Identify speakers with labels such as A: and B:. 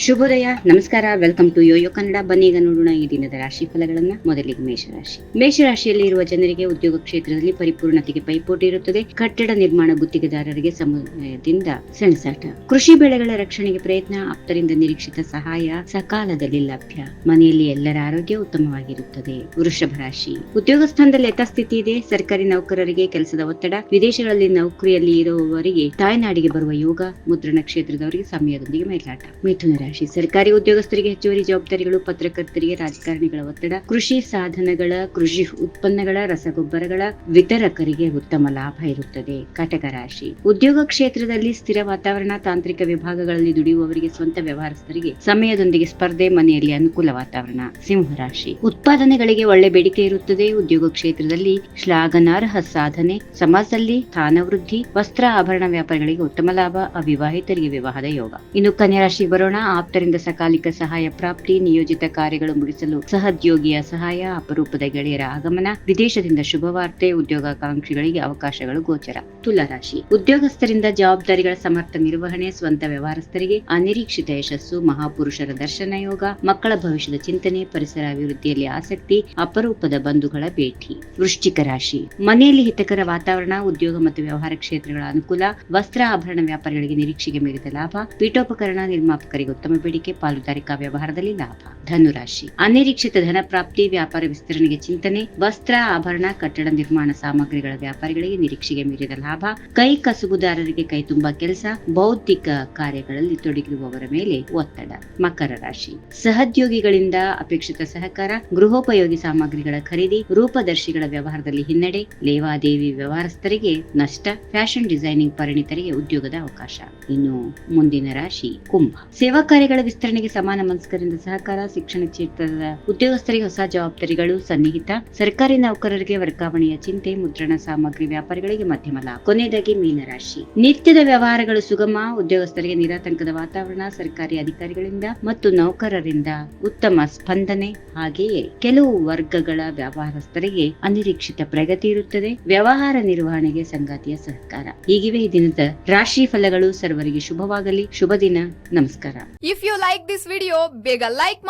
A: ಶುಭೋದಯ, ನಮಸ್ಕಾರ welcome to Yoyo Kannada ಬನ್ನಿ ಈಗ ನೋಡೋಣ ಈ ದಿನದ ರಾಶಿ ಫಲಗಳನ್ನ. ಮೊದಲಿಗೆ ಮೇಷರಾಶಿ. ಮೇಷರಾಶಿಯಲ್ಲಿ ಇರುವ ಜನರಿಗೆ ಉದ್ಯೋಗ ಕ್ಷೇತ್ರದಲ್ಲಿ ಪರಿಪೂರ್ಣತೆಗೆ ಪೈಪೋಟಿ ಇರುತ್ತದೆ. ಕಟ್ಟಡ ನಿರ್ಮಾಣ ಗುತ್ತಿಗೆದಾರರಿಗೆ ಸಮುದಾಯದಿಂದ ಸೆಣಸಾಟ ಕೃಷಿ ಬೆಳೆಗಳ ರಕ್ಷಣೆಗೆ ಪ್ರಯತ್ನ, ಆಪ್ತರಿಂದ ನಿರೀಕ್ಷಿತ ಸಹಾಯ, ಸಕಾಲದಲ್ಲಿ ಲಭ್ಯ. ಮನೆಯಲ್ಲಿ ಎಲ್ಲರ ಆರೋಗ್ಯ ಉತ್ತಮವಾಗಿರುತ್ತದೆ. ವೃಷಭ ರಾಶಿ. ಉದ್ಯೋಗ ಸ್ಥಾನದಲ್ಲಿ ಯಥಾಸ್ಥಿತಿ ಇದೆ. ಸರ್ಕಾರಿ ನೌಕರರಿಗೆ ಕೆಲಸದ ಒತ್ತಡ. ವಿದೇಶಗಳಲ್ಲಿ ನೌಕರಿಯಲ್ಲಿ ಇರುವವರಿಗೆ ತಾಯ್ನಾಡಿಗೆ ಬರುವ ಯೋಗ, ಮುದ್ರಣ ಕ್ಷೇತ್ರದವರಿಗೆ ಸಮಯದೊಂದಿಗೆ ಮೇಲಾಟ. ಮಿಥುನ ರಾಶಿ. ಸರ್ಕಾರಿ ಉದ್ಯೋಗಸ್ಥರಿಗೆ ಹೆಚ್ಚುವರಿ ಜವಾಬ್ದಾರಿಗಳು, ಪತ್ರಕರ್ತರಿಗೆ ರಾಜಕಾರಣಿಗಳ ಒತ್ತಡ, ಕೃಷಿ ಸಾಧನಗಳ, ಕೃಷಿ ಉತ್ಪನ್ನಗಳ, ರಸಗೊಬ್ಬರಗಳ ವಿತರಕರಿಗೆ ಉತ್ತಮ ಲಾಭ ಇರುತ್ತದೆ. ಕಟಕ ರಾಶಿ. ಉದ್ಯೋಗ ಕ್ಷೇತ್ರದಲ್ಲಿ ಸ್ಥಿರ ವಾತಾವರಣ, ತಾಂತ್ರಿಕ ವಿಭಾಗಗಳಲ್ಲಿ ದುಡಿಯುವವರಿಗೆ ಸ್ವಂತ ವ್ಯವಹಾರಸ್ಥರಿಗೆ ಸಮಯದೊಂದಿಗೆ ಸ್ಪರ್ಧೆ, ಮನೆಯಲ್ಲಿ ಅನುಕೂಲ ವಾತಾವರಣ. ಸಿಂಹ ರಾಶಿ. ಉತ್ಪಾದನೆಗಳಿಗೆ ಒಳ್ಳೆ ಬೇಡಿಕೆ ಇರುತ್ತದೆ. ಉದ್ಯೋಗ ಕ್ಷೇತ್ರದಲ್ಲಿ ಶ್ಲಾಘನಾರ್ಹ ಸಾಧನೆ, ಸಮಾಜದಲ್ಲಿ ಸ್ಥಾನವೃದ್ಧಿ, ವಸ್ತ್ರ ಆಭರಣ ವ್ಯಾಪಾರಿಗಳಿಗೆ ಉತ್ತಮ ಲಾಭ, ಅವಿವಾಹಿತರಿಗೆ ವಿವಾಹದ ಯೋಗ. ಇನ್ನು ಕನ್ಯಾ ರಾಶಿ ಬರೋಣ. ಆಪ್ತರಿಂದ ಸಕಾಲಿಕ ಸಹಾಯ ಪ್ರಾಪ್ತಿ, ನಿಯೋಜಿತ ಕಾರ್ಯಗಳು ಮುಗಿಸಲು ಸಹೋದ್ಯೋಗಿಯ ಸಹಾಯ, ಅಪರೂಪದ ಗೆಳೆಯರ ಆಗಮನ, ವಿದೇಶದಿಂದ ಶುಭವಾರ್ತೆ, ಉದ್ಯೋಗಾಕಾಂಕ್ಷಿಗಳಿಗೆ ಅವಕಾಶಗಳು ಗೋಚರ. ತುಲಾರಾಶಿ ಉದ್ಯೋಗಸ್ಥರಿಂದ ಜವಾಬ್ದಾರಿಗಳ ಸಮರ್ಥ ನಿರ್ವಹಣೆ, ಸ್ವಂತ ವ್ಯವಹಾರಸ್ಥರಿಗೆ ಅನಿರೀಕ್ಷಿತ ಯಶಸ್ಸು, ಮಹಾಪುರುಷರ ದರ್ಶನ ಯೋಗ, ಮಕ್ಕಳ ಭವಿಷ್ಯದ ಚಿಂತನೆ, ಪರಿಸರ ಅಭಿವೃದ್ಧಿಯಲ್ಲಿ ಆಸಕ್ತಿ, ಅಪರೂಪದ ಬಂಧುಗಳ ಭೇಟಿ. ವೃಶ್ಚಿಕ ರಾಶಿ. ಮನೆಯಲ್ಲಿ ಹಿತಕರ ವಾತಾವರಣ, ಉದ್ಯೋಗ ಮತ್ತು ವ್ಯವಹಾರ ಕ್ಷೇತ್ರಗಳ ಅನುಕೂಲ, ವಸ್ತ್ರ ಆಭರಣ ವ್ಯಾಪಾರಿಗಳಿಗೆ ನಿರೀಕ್ಷೆಗೆ ಮೀರಿದ ಲಾಭ, ಪೀಠೋಪಕರಣ ನಿರ್ಮಾಪಕರಿಗೆ ಬೇಡಿಕೆ ಪಾಲುದಾರಿಕಾ ವ್ಯವಹಾರದಲ್ಲಿ ಲಾಭ. ಧನುರಾಶಿ. ಅನಿರೀಕ್ಷಿತ ಧನ ಪ್ರಾಪ್ತಿ ವ್ಯಾಪಾರ ವಿಸ್ತರಣೆಗೆ ಚಿಂತನೆ, ವಸ್ತ್ರ, ಆಭರಣ, ಕಟ್ಟಡ ನಿರ್ಮಾಣ, ಸಾಮಗ್ರಿಗಳ ವ್ಯಾಪಾರಿಗಳಿಗೆ ನಿರೀಕ್ಷೆಗೆ ಮೀರಿದ ಲಾಭ, ಕೈ ಕಸುಬುದಾರರಿಗೆ ಕೈ ತುಂಬಾ ಕೆಲಸ, ಬೌದ್ಧಿಕ ಕಾರ್ಯಗಳಲ್ಲಿ ತೊಡಗಿರುವವರ ಮೇಲೆ ಒತ್ತಡ. ಮಕರ ರಾಶಿ. ಸಹೋದ್ಯೋಗಿಗಳಿಂದ ಅಪೇಕ್ಷಿತ ಸಹಕಾರ, ಗೃಹೋಪಯೋಗಿ ಸಾಮಗ್ರಿಗಳ ಖರೀದಿ, ರೂಪದರ್ಶಿಗಳ ವ್ಯವಹಾರದಲ್ಲಿ ಹಿನ್ನಡೆ, ಲೇವಾದೇವಿ ವ್ಯವಹಾರಸ್ಥರಿಗೆ ನಷ್ಟ, ಫ್ಯಾಷನ್ ಡಿಸೈನಿಂಗ್ ಪರಿಣಿತರಿಗೆ ಉದ್ಯೋಗದ ಅವಕಾಶ. ಇನ್ನು ಮುಂದಿನ ರಾಶಿ ಕುಂಭ. ಸೇವಾ ಕಾರ್ಯಗಳ ವಿಸ್ತರಣೆಗೆ ಸಮಾನ ಮನಸ್ಕರಿಂದ ಸಹಕಾರ ಶಿಕ್ಷಣ ಕ್ಷೇತ್ರದ ಉದ್ಯೋಗಸ್ಥರಿಗೆ ಹೊಸ ಜವಾಬ್ದಾರಿಗಳು, ಸನ್ನಿಹಿತ, ಸರ್ಕಾರಿ ನೌಕರರಿಗೆ ವರ್ಗಾವಣೆಯ ಚಿಂತೆ, ಮುದ್ರಣ ಸಾಮಗ್ರಿ ವ್ಯಾಪಾರಿಗಳಿಗೆ ಮಧ್ಯಮ ಲಾಭ. ಕೊನೆಯದಾಗಿ ಮೀನರಾಶಿ. ನಿತ್ಯದ ವ್ಯವಹಾರಗಳು ಸುಗಮ, ಉದ್ಯೋಗಸ್ಥರಿಗೆ ನಿರಾತಂಕದ ವಾತಾವರಣ, ಸರ್ಕಾರಿ ಅಧಿಕಾರಿಗಳಿಂದ ಮತ್ತು ನೌಕರರಿಂದ ಉತ್ತಮ ಸ್ಪಂದನೆ. ಹಾಗೆಯೇ ಕೆಲವು ವರ್ಗಗಳ ವ್ಯವಹಾರಸ್ಥರಿಗೆ ಅನಿರೀಕ್ಷಿತ ಪ್ರಗತಿ ಇರುತ್ತದೆ. ವ್ಯವಹಾರ ನಿರ್ವಹಣೆಗೆ ಸಂಗಾತಿಯ ಸಹಕಾರ. ಹೀಗಿವೆ ಈ ದಿನದ ರಾಶಿ ಫಲಗಳು ಸರ್ವರಿಗೆ ಶುಭವಾಗಲಿ. ಶುಭ ದಿನ. ನಮಸ್ಕಾರ.
B: If you like this video ಬೇಗ ಲೈಕ್